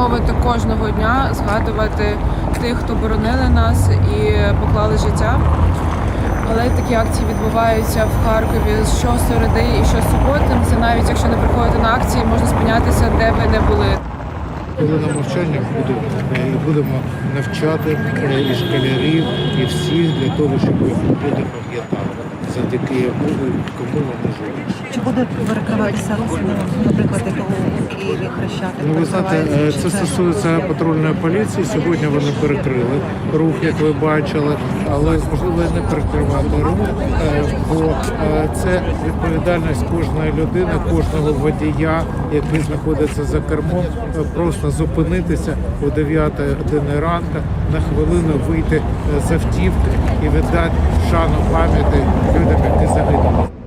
вшановувати кожного дня, згадувати тих, хто боронили нас і поклали життя. Але такі акції відбуваються в Харкові щосереди і щосуботи. Це навіть якщо не приходити на акції, можна спинятися, де ви не були. Хвилина мовчання буде е, і будемо навчати е, і школярів, і всіх для того, щоб люди пам'ятали, завдяки якому кому вони живуть. Чи буде перекриватися ну, наприклад, як у Києві Хрещатик? Ну, ви знаєте, е, це стосується патрульної поліції. Сьогодні вони перекрили рух, як ви бачили, але можливо не прикривати рух, е, бо е, це відповідальність кожної людини, кожного водія, який знаходиться за кермом, е, просто зупинитися о 9 години ранку, на хвилину вийти з автівки і віддати шану пам'яті людям, які загинули.